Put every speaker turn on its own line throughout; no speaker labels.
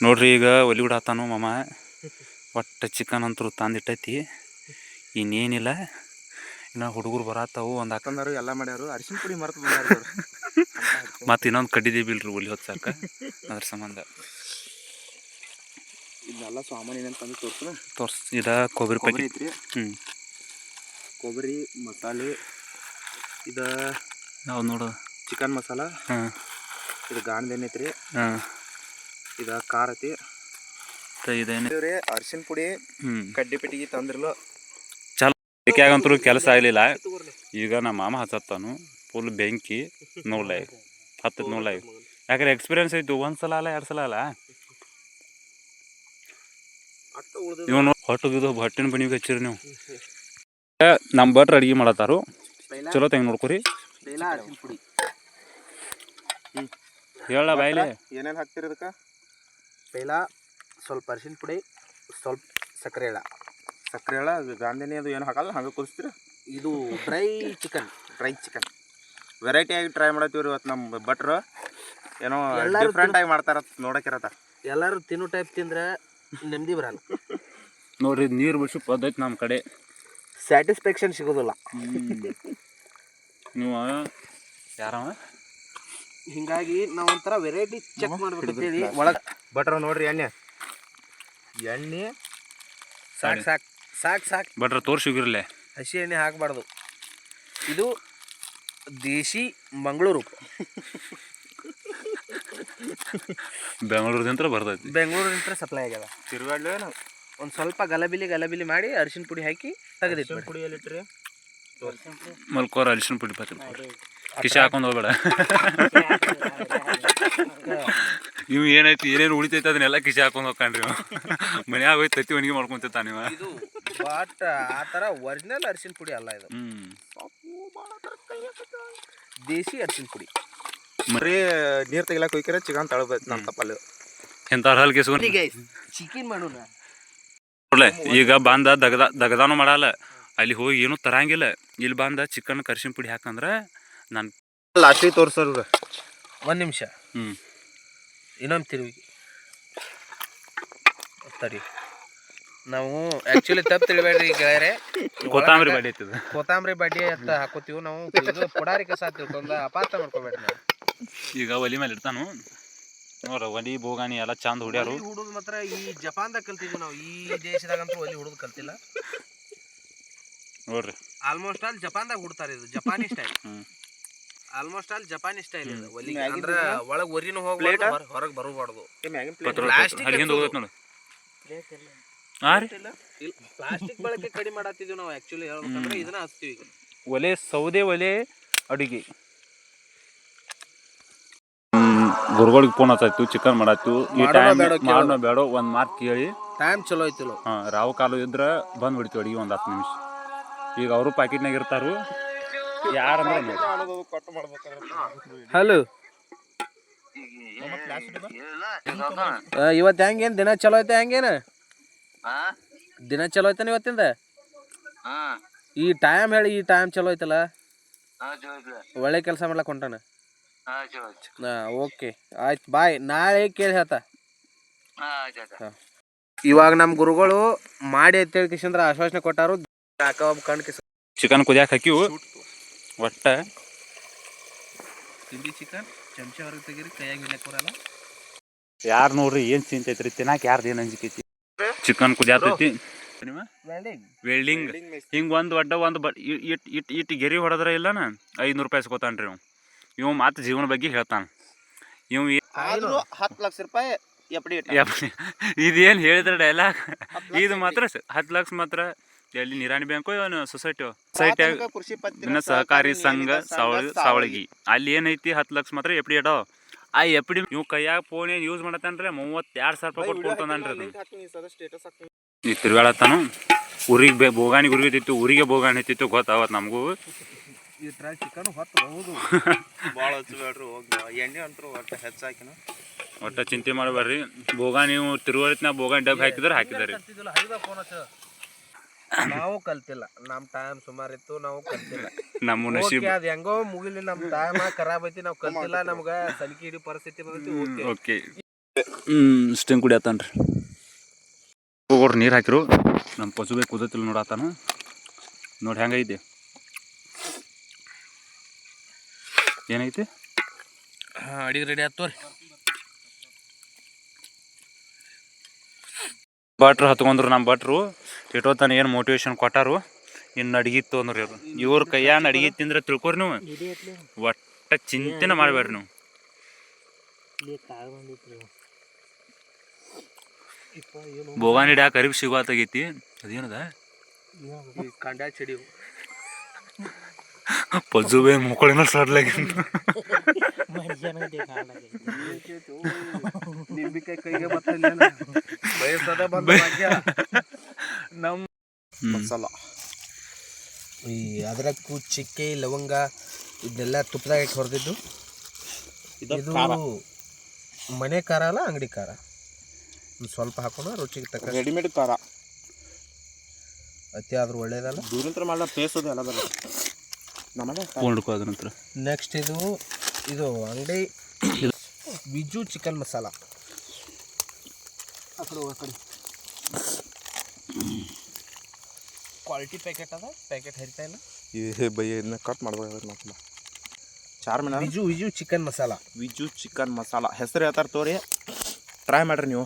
ನೋಡ್ರಿ ಈಗ ಒಲಿ ಬಿಡತ್ತಾನು ಮಾಮ. ಒಟ್ಟು ಚಿಕನ್ ಅಂತೂ ತಂದಿಟ್ಟೈತಿ. ಇನ್ನೇನಿಲ್ಲ. ಇನ್ನು ಹುಡುಗರು ಬರತ್ತಾವು ಒಂದು
ಹಾಕಂದಾರು ಎಲ್ಲ ಮಾಡ್ಯಾರು ಅರಿಶಿನ ಪುಡಿ ಮರ್ತು ಬಂದಾರ
ಮತ್ತು ಇನ್ನೊಂದು ಕಡ್ಡಿದೆ ಬಿಲ್ರಿ ಒಲಿ ಹೊತ್ಸಾಕ ಅದ್ರ ಸಂಬಂಧ.
ಇದೆಲ್ಲ ಸಾಮಾನು ಏನೇನು ತಂದು ತೋರ್ಸು
ತೋರ್ಸ್ ಇದ ಕೊಬ್ಬರಿ ಪ್ಯಾಕೆಟ್.
ಐತ್ರಿ.
ಹ್ಞೂ
ಕೊಬ್ಬರಿ ಮಸಾಲೆ ಇದು
ನಾವು ನೋಡು.
ಚಿಕನ್ ಮಸಾಲ
ಹಾಂ.
ಇದು ಗಾಣದ ಎಣ್ಣೆ ಐತ್ರಿ.
ಹಾಂ.
ಇದು ಖಾರ ಐತಿ.
ಇದೇನು
ರೀ ಅರಿಶಿನ ಪುಡಿ ಕಡ್ಡಿ ಪೆಟ್ಟಿಗೆ ತಂದ್ರಲ್ಲ
ಚಲೋ ಕೆಲಸ ಆಗಲಿಲ್ಲ. ಈಗ ನಮ್ಮ ಮಾಮ ಹಚ್ಚತ್ತಾನು ಫುಲ್ ಬೆಂಕಿ ನೋಡ್ಲ ಹತ್ತದ ನೋಡ್ಲ ಯಾಕಂದ್ರೆ ಎಕ್ಸ್ಪೀರಿಯನ್ಸ್ ಐತಿ ಒಂದ್ಸಲ ಅಲ್ಲ ಎರಡು ಸಲ ಅಲ್ಲ? ಇವನು ಹೊಟ್ಟಗಿದು ಹೊಟ್ಟಿನ ಬಣಿಗೆ ಹಚ್ಚಿರಿ ನೀವು. ನಮ್ಮ ಭಟ್ರು ಅಡಿಗೆ ಮಾಡತ್ತಾರು. ಚಲೋ ತಂಗ ನೋಡ್ಕೊರಿ. ಹೇಳ ಬಾಯ್ಲಿ
ಏನೇನು ಹಾಕ್ತಿರಿ ಪೈಲ ಸ್ವಲ್ಪ ಅರಿಶಿನ ಪುಡಿ ಸ್ವಲ್ಪ ಸಕ್ಕರೆ ಎಳ ಸಕ್ಕರೆ ಎಳ ಗಾಂಧಿನಿ ಅದು ಏನು ಹಾಕಲ್ಲ ಹಂಗೆ ಕುದಿಸ್ತೀರ?
ಇದು dry chicken
dry chicken. Variety ಆಗಿ ಟ್ರೈ ಮಾಡತ್ತೀವಿ ಇವತ್ತು ನಮ್ಮ ಭಟ್ರು. ಏನೋ
ಎಲ್ಲಾರು
ಡಿಫ್ರೆಂಟ್ ಆಗಿ ಮಾಡ್ತಾರ ನೋಡೋಕಿರತ್ತ
ಎಲ್ಲರೂ ತಿನ್ನೋ ಟೈಪ್ ತಿಂದ್ರೆ ನೆಮ್ಮದಿ ಬರಲ್ಲ.
ನೋಡ್ರಿ ನೀರು ಬಿಡಿಸಿ ಪದ್ಧತಿ ನಮ್ಮ ಕಡೆ.
ಸ್ಯಾಟಿಸ್ಫ್ಯಾಕ್ಷನ್ ಸಿಗೋದಿಲ್ಲ.
ನೀವು? ಯಾರವ?
ಹಿಂಗಾಗಿ ನಾವು ಒಂಥರ ವೆರೈಟಿ ಚೆಕ್ ಮಾಡ್ಬೇಕಂತೇಳಿ ಒಳಗೆ
ಭಟ್ರು ನೋಡ್ರಿ ಎಣ್ಣೆ. ಎಣ್ಣೆ
ಸಾಕು ಸಾಕು ಸಾಕು ಸಾಕು.
ಬಟ್ರ ತೋರ್ಸಿಗಿರ್ಲೆ
ಹಸಿ ಎಣ್ಣೆ ಹಾಕಬಾರ್ದು. ಇದು ದೇಶಿ ಮಂಗಳೂರು.
ಬೆಂಗಳೂರದಿಂತ್ರ ಬರ್ತೈತಿ.
ಬೆಂಗಳೂರಿಂದ ಸಪ್ಲೈ ಆಗ್ಯದ.
ತಿರುಗಾಡ್ಲೇ ಏನು
ಒಂದು ಸ್ವಲ್ಪ ಗಲಬಿಲಿ ಗಲಬಿಲಿ ಮಾಡಿ ಅರಿಶಿನ ಪುಡಿ ಹಾಕಿ ತೆಗೆದಿಟ್ಟು
ಪುಡಿ ಎಲ್ಲಿಟ್ರಿ?
ಮಲ್ಕೋರ ಅರಿಶಿನ ಪುಡಿ ಬತ್ತಿ ಕಿಶೆ ಹಾಕೊಂಡು ಹೋಗ್ಬೇಡ. ಇವ್ ಏನೈತಿ ಏನೇನು ಉಳಿತೈತಿ ಅದನ್ನೆಲ್ಲ ಕಿಸಿ ಹಾಕೊಂಡು ಹೋಗ್ಕಂಡ್ರಿ ಮನ್ಯಾಗ ಹೋಗಿ ತತ್ತಿ ಒಣಗಿ ಮಾಡ್ಕೊಂತಿರ್ತಾನ ಇವ.
ಇದು ಬಟ್ ಆ ಥರ ಒರಿಜಿನಲ್ ಅರಿಶಿನ ಪುಡಿ ಅಲ್ಲ ಇದು.
ಹ್ಮ್.
ದೇಶಿ ಅರಿಶಿನ ಪುಡಿ.
ಬರೀ ನೀರು ತೆಗಿಲಾಕ ಹೋಯ್ಕರೆ ಚಿಕನ್ ತಳಬೇಕು ನಮ್ಮ ತಪ್ಪಲ್ಲಿ
ಎಂತ ಹಲ್ ಕಿಸ್ಕೊಂಡು
ಚಿಕನ್ ಮಾಡೋಣ.
ನೋಡ್ಲೆ ಈಗ ಬಂದ ದಗದ ದಗದಾನು ಮಾಡಲ್ಲ. ಅಲ್ಲಿ ಹೋಗಿ ಏನು ತರಂಗಿಲ್ಲ. ಇಲ್ಲಿ ಬಂದ ಚಿಕನ್ ಕರ್ಶಿನ ಪುಡಿ ಹಾಕಂದ್ರೆ ನಾನು
ಲಾಸ್ಟಿಗೆ ತೋರ್ಸೋರು
ಒಂದು ನಿಮಿಷ.
ಹ್ಮ್.
ಇನ್ನೊಂದು ತಿರುವಿ. ತಡಿ ನಾವು ಆ್ಯಕ್ಚುಲಿ ತಪ್ಪು ತಿಳಿಬೇಡ್ರಿ ಗೆಳೆಯರೆ.
ಕೊತ್ತಂಬರಿ ಬಡ್ಡಿ ಐತಿ
ಕೊತ್ತಂಬರಿ ಬಡ್ಡಿ ಅಂತ ಹಾಕೋತೀವಿ. ನಾವು ಇದು ಪುಡಾರಿ ಕಸ ತಿಳ್ಕೊಂಡ ಅಪಾರ್ಥ ಮಾಡ್ಕೋಬೇಡ್ರಿ ನಾವು.
ಈಗ ಒಲಿ ಮೇಲೆ ಇಡ್ತಾನು. ನೋಡ್ರ ಒಲಿ ಬೋಗಾನಿ ಎಲ್ಲ ಚಂದ ಹೊಡ್ಯಾರು.
ಹುಡುಗ ಹುಡುದು ಮಾತ್ರ ಈ ಜಪಾನ್ದಾಗ ಕಲ್ತಿದ್ವಿ ನಾವು. ಈ ದೇಶದಾಗಂತೂ ಒಲಿ ಹುಡುದು ಕಲ್ತಿಲ್ಲ.
ನೋಡ್ರಿ.
ಆಲ್ಮೋಸ್ಟ್ ಆಲ್ ಜಪಾನ್ದಾಗ ಹುಡ್ತಾರೆ ಇದು. ಜಪಾನಿ ಸ್ಟೈಲ್. ಆಲ್ಮೋಸ್ಟ್ ಆಲ್ ಜಪಾನಿ ಸ್ಟೈಲ್ ಇದೆ. ಒಲಿ
ಮ್ಯಾಗಿನ್
ಅಂದ್ರ ಒಳಗ್ ಒರಿನೂ? ಹೋಗ್ಬಾರ್ದು ಹೊರಗೆ ಬರಬಾರ್ದು.
ನೋಡು.
ಪ್ಲಾಸ್ಟಿಕ್ ಬಳಕೆ ಕಡಿಮೆ ಮಾಡತ್ತಿದ್ವಿ ನಾವು ಆಕ್ಚುಲಿ ಹೇಳ್ಬೇಕಂದ್ರೆ ಇದನ್ನ ಹಚ್ತೀವಿ ಈಗ.
ಒಲೆ ಸೌದೆ ಒಲೆ ಅಡುಗೆ. ಗುರುಗಳಿಗೆ ಫೋನ್ ಹಚ್ಚಾಯ್ತು ಚಿಕನ್ ಮಾಡಾಯ್ತು. ಈ ಟೈಮ್
ಮಾಡೋ
ಮಾಡೋಣ ಬೇಡ ಒಂದು ಮಾತು ಕೇಳಿ.
ಟೈಮ್ ಚಲೋ ಐತಿಲ್ಲ
ಹಾಂ ರಾವು ಕಾಲು ಇದ್ರೆ ಬಂದು ಬಿಡ್ತೀವಿ ಅಡಿಗೆ ಒಂದು ಹತ್ತು ನಿಮಿಷ. ಈಗ ಅವರು ಪ್ಯಾಕೆಟ್ನಾಗ ಇರ್ತಾರು. ಯಾರಂದ್ರೆ
ಹಲೋ ಇವತ್ತು ಹೆಂಗೇನು? ದಿನ ಚಲೋ ಐತೆ ಹೆಂಗೇನ? ದಿನ ಚಲೋ ಐತನ ಇವತ್ತಿಂದ? ಈ ಟೈಮ್ ಹೇಳಿ ಈ ಟೈಮ್ ಚಲೋ ಐತಲ್ಲ? ಒಳ್ಳೆ ಕೆಲಸ ಮಾಡ್ಲಕ್ ಹೊಂಟಾನ? ಹಾಂ ಓಕೆ. ಆಯ್ತು ಬಾಯ್. ನಾಳೆ ಕೇಳಿ ಹೇಳ್ತ. ಇವಾಗ ನಮ್ಮ ಗುರುಗಳು ಮಾಡಿ ಅಂತ ಹೇಳಿ ಕಿಶಂದ್ರ ಆಶ್ವಾಸನೆ ಕೊಟ್ಟಾರು. ಯಾಕ ಒಬ್ಬ ಕಣ್ ಕಿಸ
ಚಿಕನ್ ಕುದಿಯಾಕ ಹಾಕಿವು ಒಟ್ಟ
ಚಿಲ್ಲಿ ಚಿಕನ್ ಚಮಚ ಹೊರಗೆ ತೆಗೀರಿ ಕೈಯಾಗಿ ಬರಲ್ಲ
ಯಾರು ನೋಡ್ರಿ ಏನು ಚಿಂತೈತ್ರಿ ತಿನ್ನಾಕ ಯಾರ್ದು ಏನು ಅಂಜಿಕೈತಿ? ಚಿಕನ್ ಕುದಿಯಾತೈತಿ. ವೆಲ್ಡಿಂಗ್ ಹಿಂಗೆ ಒಂದು ಒಡ್ಡ ಒಂದು ಬ ಇಟ್ ಇಟ್ ಇಟ್ ಗೆರಿ ಹೊಡೆದ್ರ ಇಲ್ಲನ? ಐನೂರು ರೂಪಾಯಿ ಸಿಗೋತಾನ್ರಿ ಇವ್. ಇವ್ ಮಾತು ಜೀವನ ಬಗ್ಗೆ ಹೇಳ್ತಾನೆ. ಇವ್
ಹತ್ತು ಲಕ್ಷ ರೂಪಾಯಿ ಎಪ್ಪಡಿ
ಇದೇನು ಹೇಳಿದ್ರೆ ಡೈಲಾಗ್ ಇದು ಮಾತ್ರ ಹತ್ತು ಲಕ್ಷ ಮಾತ್ರ ಎಲ್ಲಿ ನಿರಾಣಿ ಬ್ಯಾಂಕು ಏನು ಸೊಸೈಟಿ ಸೊಸೈಟಿ
ಕೃಷಿ
ಸಹಕಾರಿ ಸಂಘ ಸಾವಳಿ ಸಾವಳಗಿ. ಅಲ್ಲಿ ಏನೈತಿ ಹತ್ತು ಲಕ್ಷ ಮಾತ್ರ ಎಫ್ ಡಿ ಅದಾವ. ಆ ಎಫ್ ಡಿ ಇವ್ ಕೈಯಾಗ ಫೋನ್ ಏನು ಯೂಸ್ ಮಾಡತ್ತಾನ್ರಿ ಮೂವತ್ತೆರಡು ಸಾವಿರ ರೂಪಾಯಿ ಕೊಟ್ಟು
ಅದು
ನೀ ತಿರುಗಾಡತ್ತಾನು? ಊರಿಗೆ ಬೇ ಬೋಗಾಣಿ ಗುರುಗಿದ್ದಿತ್ತು ಊರಿಗೆ ಬೋಗಾಣಿ ಇತ್ತಿತ್ತು ಗೊತ್ತಾವತ್ತು ನಮಗೂ.
ಚಿಕನ್ ಹೊತ್ತು ಹೌದು
ಭಾಳ ಹಚ್ಚಬೇಡ್ರಿ ಹೋಗಿ ಎಣ್ಣೆ ಅಂತೂ ಒಟ್ಟು ಹೆಚ್ಚಾಕಿನ
ಒಟ್ಟ ಚಿಂತೆ ಮಾಡಬೇಡ್ರಿ. ಬೋಗಾಣಿ ನೀವು ತಿರುವಳಿತ್ನಾಗ ಬೋಗಾಣಿ ಡಬ್ಬಿ ಹಾಕಿದ್ರೆ ಹಾಕಿದಾರೆ.
ನಾವು ಕಲ್ತಿಲ್ಲ. ನಮ್ ಟೈಮ್ ಸುಮಾರು ಇತ್ತು ನಾವು ಕಲ್ತಿಲ್ಲ.
ನಮ್ಮ ನಶೀಬ್
ಅದ್ ಹೆಂಗೋ ಮುಗಿಲಿ ನಮ್ ಟೈಮ್ ಖರಾಬ್ ಐತಿ ನಾವ್ ಕಲ್ತಿಲ್ಲ ನಮ್ಗ ಸಲಿಕೆ ಪರಿಸ್ಥಿತಿ ಬಂದೈತಿ ಓಕೆ
ಹ್ಮ್ ಸ್ಟಿಂಗ್ ಕುಡಿಯತ್ತಾನ ರೀ ಹೋಗೋರು ನೀರು ಹಾಕಿರು. ನಮ್ಮ ಪಶುಬೆ ಕುದತಿಲ್ಲ ನೋಡತ್ತಾನ ನೋಡಿ ಹೆಂಗೈತಿ ಏನೈತಿ
ಹಾಂ ಅಡಿಗೆ ರೆಡಿ ಆಯ್ತು
ಭಟ್ರು ಹತ್ಕೊಂಡ್ರು ನಮ್ಮ ಭಟ್ರು ಇಟ್ಟೋತನ ಏನು ಮೋಟಿವೇಶನ್ ಕೊಟ್ಟಾರು? ಇನ್ನು ಅಡಿಗೆ ಅಂದ್ರೆ ಇವ್ರು ಇವ್ರ ಕೈಯಾನ ಅಡಿಗೆ ತಿಂದ್ರೆ ತಿಳ್ಕೊರಿ ನೀವು. ಒಟ್ಟ ಚಿಂತೆನೆ ಮಾಡಬೇಡ್ರಿ ನೀವು. ಬೋಗಾನ್ ಹಿಡ್ಯಾಕ ಅರಿವಿ ಸಿಗುವತ್ತಾಗೈತಿ ಅದೇನದ?
ಕಂಡ ಚಡಿ
ಪಜುಬೆ ಮುಕ್ಕಳಿನ
ನಿಂಬಿಕಾಯಿ ಕೈಗೆ ಬರ್ತಿಲ್ಲ ಬಯಸದ ಬಂದ ಭಾಗ್ಯ ನಮ್ಮ
ಮಸಾಲ.
ಈ ಅದರಕ್ಕೂ ಚಿಕ್ಕೆ ಲವಂಗ ಇದನ್ನೆಲ್ಲ ತುಪ್ಪದಾಗ ಇಟ್ಟು ಹೊಡೆದಿದ್ದು ಇದು ಮನೆ ಖಾರ ಅಲ್ಲ ಅಂಗಡಿ ಖಾರ. ಸ್ವಲ್ಪ ಹಾಕೊಂಡು ರುಚಿಗೆ ತಕ್ಕ
ರೆಡಿಮೇಡ್ ಖಾರ.
ಅತಿ ಆದ್ರೂ ಒಳ್ಳೇದಲ್ಲ.
ದೂರ ಮಾಡಲ್ಲ ಪೇಸೋದೇ ಅಲ್ಲ ಎಲ್ಲ ಬರೋದು ನಮ್ಮನೆ
ಕೊಂಡ್ಕೋ ಅದ್ರ ನಂತರ.
ನೆಕ್ಸ್ಟ್ ಇದು ಇದು ಅಂಗಡಿ. ಬಿಜು ಚಿಕನ್ ಮಸಾಲ. ಆ ಕಡೆ ಹೋಗು, ಕಡೆ. ಕ್ವಾಲಿಟಿ ಪ್ಯಾಕೆಟ್ ಅದ ಪ್ಯಾಕೆಟ್ ಹರಿತಾ ಇಲ್ಲ.
ಈ ಬೈ ಇದನ್ನ ಕಟ್ ಮಾಡ್ಬೇಕು ಮತ್ತಲ್ಲ ಚಾರ್ ಮಿನ
ವಿಜು ವಿಜು ಚಿಕನ್ ಮಸಾಲ.
ವಿಜು ಚಿಕನ್ ಮಸಾಲ. ಹೆಸರು ಹೇಳ್ತಾರ ತೋರಿ. ಟ್ರೈ ಮಾಡ್ರಿ ನೀವು.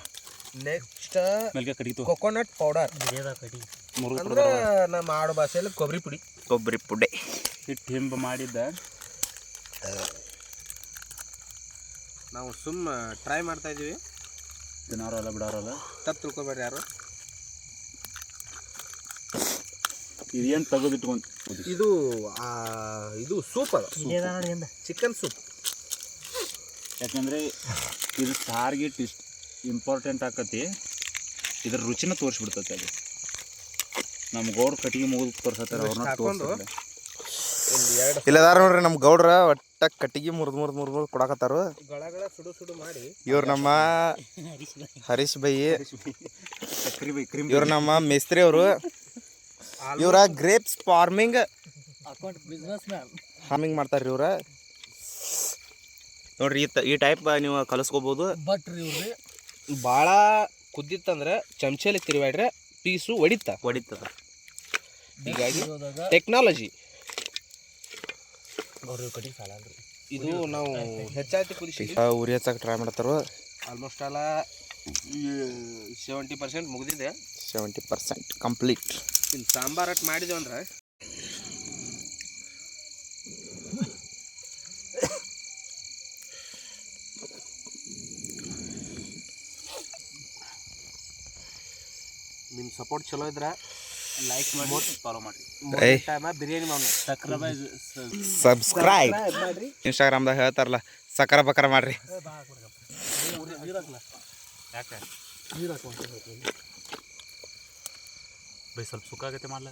ನೆಕ್ಸ್ಟ್ ಕೊಕೊನಟ್ ಪೌಡರ್
ಕಡಿ
ಅಂದ್ರೆ ನಮ್ಮ ಆಡು ಭಾಷೆಯಲ್ಲಿ ಕೊಬ್ಬರಿ ಪುಡಿ.
ಕೊಬ್ಬರಿ ಪುಡಿ.
ಹಿಟ್ಟು ಹಿಂಬ ಮಾಡಿದ್ದ.
ನಾವು ಸುಮ್ಮ ಟ್ರೈ ಮಾಡ್ತಾ ಇದೀವಿ.
ತಿನ್ನೋರಲ್ಲ ಬಿಡೋರಲ್ಲ?
ತಪ್ಪು ತಿಳ್ಕೊಬೇಡ್ರಿ ಯಾರು.
ಇದೇನು ತೆಗೆದಿಟ್ಕೊಂತ
ಇದು ಆ, ಇದು ಸೂಪ್ ಅದು. ಚಿಕನ್ ಸೂಪ್
ಯಾಕಂದ್ರೆ ಇದು ಸಾರಿಗೆ ಇಷ್ಟು ಇಂಪಾರ್ಟೆಂಟ್ ಆಕತಿ. ಇದ್ರ ರುಚಿನ ತೋರಿಸ್ಬಿಡ್ತೈತೆ ಅದು. ನಮ್ಮ ಗೌಡ್ ಕಟ್ಟಿಗೆ ಮುಗಿದು ತೋರ್ಸತ್ತಾರ ಅವ್ರನ್ನ
ಹಾಕೊಂಡು
ತೋರಿಸಿದ್ರೆ
ಒಂದು ಎರಡು
ಇಲ್ಲದಾರ ನೋಡ್ರಿ ನಮ್ಮ ಗೌಡ್ರ ಒಟ್ಟ ಕಟ್ಟಿಗೆ ಮುರಿದು ಮುರಿದು ಮುರಿದು ಮುರಿದು ಕೊಡಕತ್ತಾರು. ಇವ್ರು ನಮ್ಮ ಹರೀಶ್ ಬೈ ಇವ್ರು ನಮ್ಮ ಮೇಸ್ತ್ರಿ ಅವರು. ಇವರ ಗ್ರೇಪ್ಸ್ ಫಾರ್ಮಿಂಗ್ ಫಾರ್ಮಿಂಗ್ ಮಾಡ್ತಾರ್ರಿ ಇವ್ರ. ನೋಡ್ರಿ ಈ ಟೈಪ್ ನೀವು ಕಲಿಸ್ಕೋಬಹುದು
ಬಟ್ರಿ ಇವ್ರಿ ಭಾಳ ಕುದ್ದಿತ್ತಂದ್ರೆ ಚಮಚೆಲಿ ತಿರುವಾಡ್ರೆ ಪೀಸು ಒಡಿತ.
ಹೊಡಿತದ
ಹೀಗಾಗಿ ಟೆಕ್ನಾಲಜಿ ಇದು ನಾವು ಹೆಚ್ಚಾಯ್ತು ಕುದಿಸಿ.
ಉರಿ ಹಚ್ಚಕ್ಕೆ ಟ್ರೈ ಮಾಡ್ತಾರ
ಆಲ್ಮೋಸ್ಟ್ ಅಲ್ಲ ಸೆವೆಂಟಿ ಪರ್ಸೆಂಟ್ ಮುಗಿದಿದೆ.
ಸೆವೆಂಟಿ ಪರ್ಸೆಂಟ್ ಕಂಪ್ಲೀಟ್
ಇನ್ನು ಸಾಂಬಾರ್ ಅಟ್ ಮಾಡಿದೇವು ಅಂದ್ರೆ. ನಿಮ್ಮ ಸಪೋರ್ಟ್ ಚಲೋ ಇದ್ರೆ. ಲೈಕ್ ಮಾಡಿ
ಫಾಲೋ ಮಾಡಿ
ಏಯ್.
ಬಿರಿಯಾನಿ ಮಾಡೋಣ
ಸಬ್ಸ್ಕ್ರೈಬ್
ಮಾಡ್ರಿ.
ಇನ್ಸ್ಟಾಗ್ರಾಮ್ದಾಗ ಹೇಳ್ತಾರಲ್ಲ ಸಕರ ಬಕ್ರ ಮಾಡ್ರಿ.
ಯಾಕೆ? ಬೈ ಸ್ವಲ್ಪ ಸುಖ ಆಗತ್ತೆ ಮಾಡಲ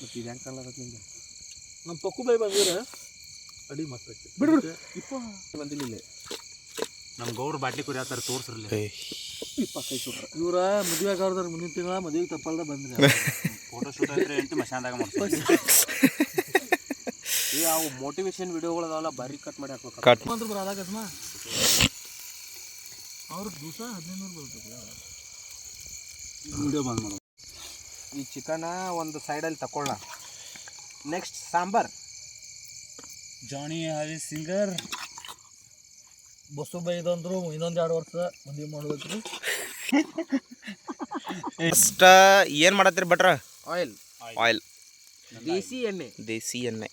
ಮತ್ತೆ ಇದು ಹೆಂಗೆ ನಿಂಗೆ
ನಮ್ಮ ಪಕ್ಕು ಬೈ ಬಂದಿರ ಅಡಿ ಮಸ್ತ್
ಬಿಡು ಬಿಡು. ಇಪ್ಪ. ಬಂದಿಲ್ಲ ಇಲ್ಲಿ.
ನಮ್ಮ ಗೌರ್ ಬಾಟ್ಲಿ ಕುರಿಯತ್ತಾರ ತೋರ್ಸ್ರಲ್ಲ
ಇವ್ರ ಮದುವೆ ಆಗಾರ್ದಾರ ಮುಂದಿನ ತಿಂಗಳ ಮದುವೆಗೆ ತಪ್ಪಲ್ದ ಬಂದ್ರಿ.
ಫೋಟೋ ಶೂಟ್ ಅಂದ್ರೆ ಎಂಟು ಮಶಾನ್ದಾಗ ಮಾಡ್ತಾರೆ
ಈ ಅವು ಮೋಟಿವೇಶನ್ ವಿಡಿಯೋಗಳದಾವಲ್ಲ ಬಾರಿ ಕಟ್ ಮಾಡಿ ಹಾಕ್ಬೇಕು.
ಕಟ್
ಅಂದ್ರೆ ಬರದಾಗತ್ಮ ಅವ್ರ ದಿವಸ ಹದಿನೈದು ಬರ್ತದೆ
ವಿಡಿಯೋ ಬಂದ್ ಮಾಡೋದು
ಈ ಚಿಕನ ಒಂದು ಸೈಡಲ್ಲಿ ತಕೊಳ್ಳ ನೆಕ್ಸ್ಟ್ ಸಾಂಬಾರ್.
ಜಾನಿ ಹರಿ ಸಿಂಗರ್
ಬಸ್ಸು ಬೈ ಇದಂದ್ರು ಇನ್ನೊಂದು ಎರಡು ವರ್ಷ ಮದುವೆ ಮಾಡ್ಬೇಕು
ಇಷ್ಟ ಏನು ಮಾಡತ್ತೀರಿ ಭಟ್ರ?
ಆಯಿಲ್
ಆಯಿಲ್
ದೇಸಿ ಎಣ್ಣೆ.
ದೇಸಿ ಎಣ್ಣೆ.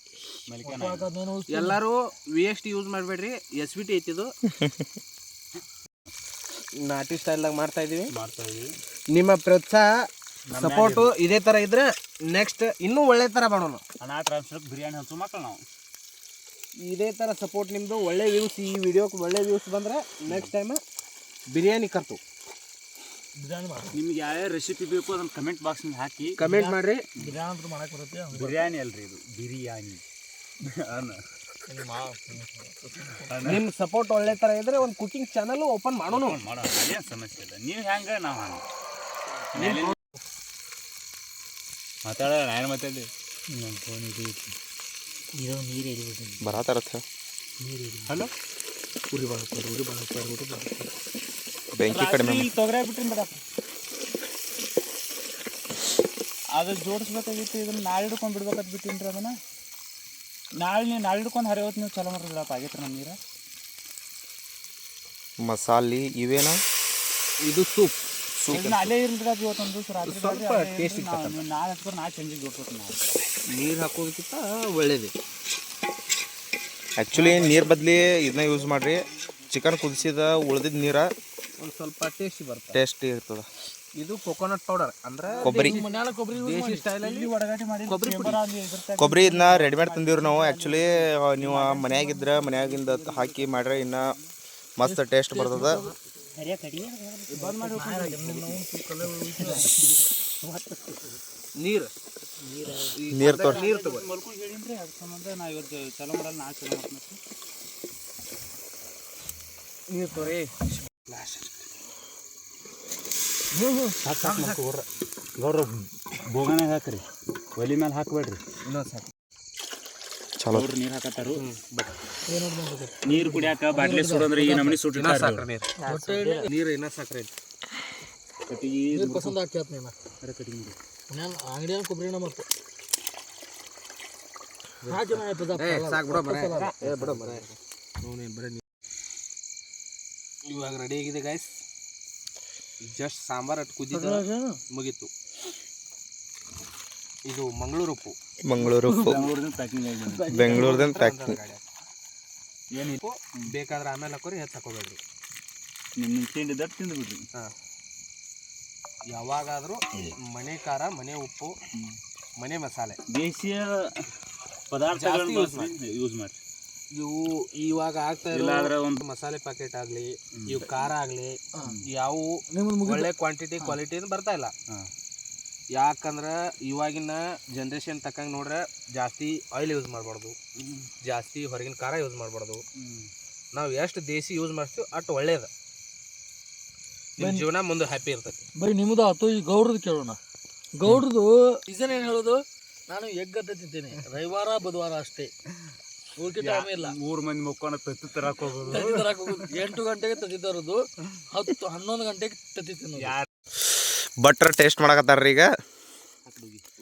ಎಲ್ಲರೂ ವಿ ಎಸ್ ಟಿ ಯೂಸ್ ಮಾಡಬೇಡ್ರಿ. ಎಸ್ ವಿ ಟಿ ಐತಿದು ನಾಟಿ ಸ್ಟೈಲ್ದಾಗ ಮಾಡ್ತಾ ಇದೀವಿ.
ಮಾಡ್ತಾ ಇದೀವಿ.
ನಿಮ್ಮ ಪ್ರೋತ್ಸಾಹ ಸಪೋರ್ಟು ಇದೇ ಥರ ಇದ್ರೆ ನೆಕ್ಸ್ಟ್ ಇನ್ನೂ ಒಳ್ಳೆ ಥರ ಮಾಡೋಣ.
ಅನಾ ಟ್ರಾನ್ಸ್ಫರ್ ಬಿರಿಯಾನಿ ಹಂಚು ಮಕ್ಕಳು ನಾವು.
ಇದೇ ಥರ ಸಪೋರ್ಟ್ ನಿಮ್ಮದು ಒಳ್ಳೆ ವ್ಯೂಸ್ ಈ ವಿಡಿಯೋಕ್ಕೆ ಒಳ್ಳೆ ವ್ಯೂಸ್ ಬಂದರೆ ನೆಕ್ಸ್ಟ್ ಟೈಮ್ ಬಿರಿಯಾನಿ ಕರ್ತು.
ನಿಮ್ಗೆ ಯಾವ್ಯಾವ ರೆಸಿಪಿ ಬೇಕು ಅದನ್ನ ಕಮೆಂಟ್ ಬಾಕ್ಸ್ನಾಗ ಹಾಕಿ
ಕಮೆಂಟ್ ಮಾಡಿರಿ
ಬಿರಿಯಾನಿ ಅಂತ ಮಾಡಕ್ಕೆ ಬರುತ್ತೆ
ಬಿರಿಯಾನಿ ಅಲ್ರಿ ಇದು ಬಿರಿಯಾನಿ
ನಿಮ್ಮ ಸಪೋರ್ಟ್ ಒಳ್ಳೆ ತರ ಇದ್ರೆ ಒಂದು ಕುಕಿಂಗ್ ಚಾನಲ್ ಓಪನ್ ಮಾಡೋಣ
ಮಾಡೋ ಅದೇನು ಸಮಸ್ಯೆ ಇಲ್ಲ ನೀವು ಹೆಂಗೆ ನಾವು ಹಂಗೆ ಮಾತಾಡ ನಾನು ಮಾತಾಡಿ ನಮ್ಮ ಫೋನ್ ಇದೆ
ಇರೋ ನೀರು ಎರಿಬಿಟ್ಟು
ಬರತ್ತಾರತ್ತ
ಹಲೋ
ಉರಿ ಬಾಳಪ್ಪ ಉರಿ ಬಾಳಪ್ಪ ಉರಿ ಬಾಳಪ್ಪ
ಬೆಂಕಿ ಕಡಿಮೆ
ತೊಗರಿ ಬಿಟ್ರಿ ಬಿಡಪ್ಪ. ಅದು ಜೋಡಿಸ್ಬೇಕಾಗಿತ್ತು ಇದನ್ನ ನಾಳೆ ಹಿಡ್ಕೊಂಡು ಬಿಡ್ಬೇಕಾದ್ ಬಿಟ್ಟಿನ್ರಿ ಅದನ್ನ. ನಾಳೆ ನೀವು ನಾಳೆ ಹಿಡ್ಕೊಂಡು ಹರಿಯೋತ್ ನೀವು ಚಲೋ ಮಾಡ್ರಿ ಬಿಡಪ್ಪ ಆಗೈತ್ರಿ ನಮ್ಮ ನೀರು.
ಮಸಾಲೆ ಇವೇನ?
ಇದು ಸೂಪ್.
ಅಲ್ಲೇ ಇರ್ಲಿ ಅದು ಇವತ್ತೊಂದು ದಿವಸ ರಾತ್ರಿ
ಸ್ವಲ್ಪ
ನಾಳೆ ಹಚ್ಕೊಂಡು ನಾಳೆ ಜೋಡ್ಸ್ಬೇಕು ನಾವು.
ನೀರು ಹಾಕೋದಕ್ಕಿಂತ ಒಳ್ಳೇದು.
ಆ್ಯಕ್ಚುಲಿ ನೀರು ಬದಲಿ ಇದನ್ನ ಯೂಸ್ ಮಾಡಿರಿ. ಚಿಕನ್ ಕುದಿಸಿದ ಉಳ್ದಿದ್ದ ನೀರ
ಒಂದು ಸ್ವಲ್ಪ ಟೇಸ್ಟ್ ಬರ್ತದೆ.
ಟೇಸ್ಟಿ ಇರ್ತದ.
ಇದು ಕೊಕೊನಟ್ ಪೌಡರ್ ಅಂದ್ರೆ
ಕೊಬ್ಬರಿ.
ಕೊಬ್ಬರಿ
ದೇಶಿ ಸ್ಟೈಲಲ್ಲಿ
ಇಲ್ಲಿ ಒಡಗಾಟಿ ಮಾಡಿ
ಕೊಬ್ಬರಿ ಪುಡಿ.
ಇದನ್ನ ರೆಡಿಮೇಡ್ ತಂದಿವ್ರಿ ನಾವು. ಆ್ಯಕ್ಚುಲಿ ನೀವು ಮನ್ಯಾಗಿದ್ರೆ ಮನ್ಯಾಗಿಂದ ಹಾಕಿ ಮಾಡ್ರೆ ಇನ್ನ ಮಸ್ತ್ ಟೇಸ್ಟ್ ಬರ್ತದ.
ನೀರು.
ನೀರು ತೋರಿ.
ನೀರು ತಗೋ.
ಮಲ್ಕೊಂಡು ಹೇಳಿನ್ರಿ ಅದ್ರ ಸಂಬಂಧ ನಾ ಇವತ್ತು ಚಲೋ ಮಾಡಲ್ಲ ನಾ ಚಲೋ ಮಾಡ್ತೀನಿ
ನೀರು ತೋರಿ.
ಸಾಕು ಸಾಕು ಮಲ್ಕೋರ ಗೌರ ಬೋಗನಾಗ ಹಾಕ್ರಿ ಒಲಿ ಮೇಲೆ ಹಾಕ್ಬೇಡ್ರಿ
ಇನ್ನೊಂದು ಸಾಕು
ಚಲೋ
ಅವ್ರು ನೀರು ಹಾಕತ್ತಾರು ನೀರು ಕುಡಿಯಾಕ ಬಾಟ್ಲಿ ಸುಡಂದ್ರೆ ಈ ನಮನಿ
ಇನ್ನೂ
ಸುಟ್ಟಿರ್ತಾರೆ
ಸಾಕ್ರೆ ನೀರು ನೀರು ಇನ್ನೂ ಸಾಕ್ರೆ ಇಲ್ಲ
ಕಟ್ಟಿಗೆ
ನೀರು ಪಸಂದ್ ಹಾಕ್ಯಾತ ನೀನು
ಕಟ್ಟಿಗೆ ಮಾಡಿ
ಮನ್ಯಾಗ ಅಂಗಡಿಯಾಗ ಕೊಬ್ಬರಿನ ಮತ್ತು ಹಾಕಿ ನಾ ಪದ
ಏ ಸಾಕು ಬಿಡೋ ಮರ ಏ ಬಿಡೋ ಮರ ನೀನು ಬರೀ ನೀ ಇವಾಗ ರೆಡಿ ಆಗಿದೆ ಗಾಯ್ಸ್ ಜಸ್ಟ್ ಸಾಂಬಾರ್ ಅಟ್ ಕುದ್ದಿದ್ದು ಮುಗೀತು. ಇದು ಮಂಗಳೂರು ಉಪ್ಪು.
ಮಂಗಳೂರು
ಉಪ್ಪು.
ಬೆಂಗಳೂರದಿಂದ ಪ್ಯಾಕಿಂಗ್
ಏನಿಲ್ಲ.
ಉಪ್ಪು ಬೇಕಾದ್ರೆ ಆಮೇಲೆ ಹಾಕೋರಿ ಹೆಚ್ಚು ಹಾಕೋಬೇಡ್ರಿ.
ನಿಮ್ಮ ತಿಂಡಿ ದಟ್ಟು ತಿಂದು ಬಿಡ್ರಿ
ಹಾಂ. ಯಾವಾಗಾದರೂ ಮನೆ ಖಾರ ಮನೆ ಉಪ್ಪು ಮನೆ ಮಸಾಲೆ.
ದೇಶೀಯ
ಪದಾರ್ಥ
ಪದಾರ್ಥಗಳನ್ನ ಯೂಸ್ ಮಾಡಿ
ಇವು ಇವಾಗ ಆಗ್ತಾ
ಇಲ್ಲ
ಇರೋ
ಆದ್ರೆ ಒಂದು
ಮಸಾಲೆ ಪ್ಯಾಕೆಟ್ ಆಗಲಿ ಇವು ಖಾರ ಆಗಲಿ ಯಾವ ಒಳ್ಳೆ ಕ್ವಾಂಟಿಟಿ ಕ್ವಾಲಿಟಿ ಬರ್ತಾ ಇಲ್ಲ. ಯಾಕಂದ್ರೆ ಇವಾಗಿನ ಜನ್ರೇಷನ್ ತಕ್ಕಂಗೆ ನೋಡ್ರೆ ಜಾಸ್ತಿ ಆಯಿಲ್ ಯೂಸ್ ಮಾಡಬಾರ್ದು. ಜಾಸ್ತಿ ಹೊರಗಿನ ಖಾರ ಯೂಸ್ ಮಾಡಬಾರ್ದು. ನಾವು ಎಷ್ಟು ದೇಸಿ ಯೂಸ್ ಮಾಡ್ತೀವಿ ಅಷ್ಟು ಒಳ್ಳೇದು. ನಿಮ್ಮ ಜೀವನ ಮುಂದೆ ಹ್ಯಾಪಿ ಇರ್ತೈತಿ.
ಬರೀ ನಿಮ್ಮದು ಆತು ಈ ಗೌಡ್ರದ್ದು ಕೇಳೋಣ. ಗೌಡ್ರದು ಸೀಸನ್ ಏನು ಹೇಳೋದು? ನಾನು ಎಗ್ ಅದ ತಿಂತೀನಿ. ರವಿವಾರ ಬುಧವಾರ ಅಷ್ಟೇ. ಉಳ್ಕೆ ಟೈಮ್ ಇಲ್ಲ.
ಮೂರು ಮಂದಿ ಮುಕ್ಕೊಂಡು ತತ್ತಿ ತರಕ್ ಹೋಗೋದು.
ತತ್ತಿ ತರಕ್ ಹೋಗೋದು. ಎಂಟು ಗಂಟೆಗೆ ತತ್ತಿ ತರೋದು ಹತ್ತು ಹನ್ನೊಂದು ಗಂಟೆಗೆ ತತ್ತಿ ತಿನ್ನೋದು.
ಯಾರು
ಬಟ್ರ್ ಟೇಸ್ಟ್ ಮಾಡಕತ್ತಾರ್ರಿ ಈಗ.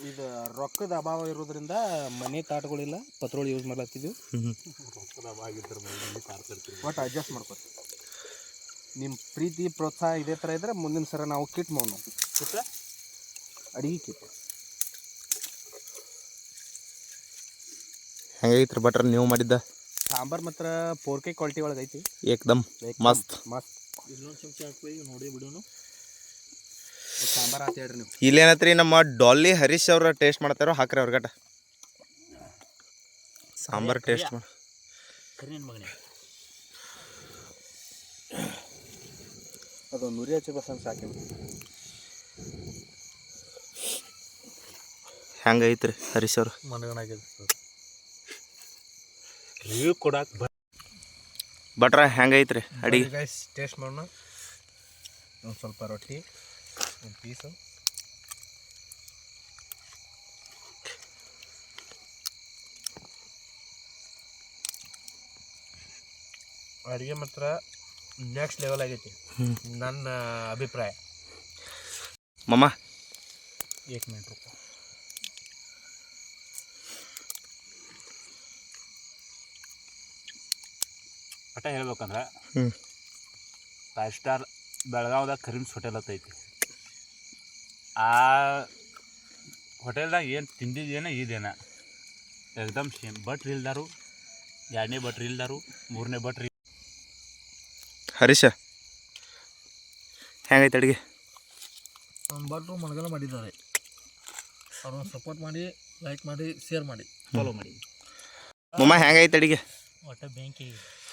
ಇದು ರೊಕ್ಕದ ಅಭಾವ ಇರೋದ್ರಿಂದ ಮನೆ ತಾಟಗಳಿಲ್ಲ. ಪತ್ರೋಳಿ ಯೂಸ್ ಮಾಡ್ಲತ್ತಿದ್ವಿ ಒಟ್ಟು ಅಡ್ಜಸ್ಟ್ ಮಾಡ್ಕೊತೀವಿ ನಿಮ್ಮ ಪ್ರೀತಿ ಪ್ರೋತ್ಸಾಹ ಇದೇ ಥರ ಇದ್ರೆ ಮುಂದಿನ ಸರ ನಾವು ಕಿಟ್ ಮಾಡೋಣ. ಕಿಟ್ ಅಡಿಗೆ ಕಿಟ್.
ಹೆಂಗೈತ್ರಿ ಬಟ್ರ್ ನೀವು ಮಾಡಿದ್ದ?
ಸಾಂಬಾರ್ ಮಾತ್ರ ಫೋರ್ ಕೆ ಕ್ವಾಲಿಟಿ ಒಳಗೆ ಐತಿ.
ಏಕ್ದಮ್ ಮಸ್ತ್.
ಮಸ್ತ್.
ಇನ್ನೊಂದು ಚಮಚ ಹಾಕ್ಬೇಕು ನೋಡಿ ಬಿಡೋನು.
ಸಾಂಬಾರ್ ಆತ ಹೇಳ್ರಿ ನೀವು.
ಇಲ್ಲೇನತ್ರಿ ನಮ್ಮ ಡಾಲಿ ಹರೀಶ್ ಅವ್ರ ಟೇಸ್ಟ್ ಮಾಡ್ತಾರೋ ಹಾಕ್ರಿ ಅವ್ರಗಟ ಸಾಂಬಾರ್ ಟೇಸ್ಟ್ ಮಾಡಿ
ಅದು ನುರಿ ಹಚ್ಚಿ ಸಾಕಿ
ಹೆಂಗೈತ್ರಿ ಹರೀಶ್ ಅವ್ರು?
ಮನಗಣಾಗಿದೆ
ರಿವ್ಯೂ ಕೊಡಾಕ್
ಬಟ್ರ ಹೆಂಗೈತ್ರಿ ಅಡಿಗೆ
ಗೈಸ್ ಟೇಸ್ಟ್ ಮಾಡೋಣ. ಒಂದು ಸ್ವಲ್ಪ ರೊಟ್ಟಿ ಒಂದು ಪೀಸು ಅಡುಗೆ ಮಾತ್ರ ನೆಕ್ಸ್ಟ್ ಲೆವೆಲ್ ಆಗೈತಿ. ನನ್ನ ಅಭಿಪ್ರಾಯ.
ಮಮ್ಮ.
ಏಕ್ ಮಿನಿಟ್ ಒಟ್ಟ ಹೇಳ್ಬೇಕಂದ್ರೆ ಫೈವ್ ಸ್ಟಾರ್ ಬೆಳಗಾವ್ದಾಗ ಕರಿಮ್ಸ್ ಹೋಟೆಲ್ ಅಂತ ಐತಿ. ಆ ಹೋಟೆಲ್ದಾಗ ಏನು ತಿಂದಿದ್ದೇನೆ ಇದೇನ ಎಕ್ದಮ್ ಸೇಮ್ ಭಟ್ರು ಇಲ್ದಾರು ಎರಡನೇ ಭಟ್ರು ಇಲ್ದಾರು ಮೂರನೇ ಭಟ್ರು
ಹರೀಶ ಹೆಂಗೈತೆ ಅಡಿಗೆ?
ನಮ್ಮ ಭಟ್ರು ಮನಗಣ ಮಾಡಿದ್ದಾರೆ. ಅವ್ರನ್ನ ಸಪೋರ್ಟ್ ಮಾಡಿ ಲೈಕ್ ಮಾಡಿ ಶೇರ್ ಮಾಡಿ
ಫಾಲೋ ಮಾಡಿ.
ಮಮ್ಮ ಹೆಂಗೈತೆ ಅಡಿಗೆ?
ಒಟ್ಟ ಬೆಂಕಿ.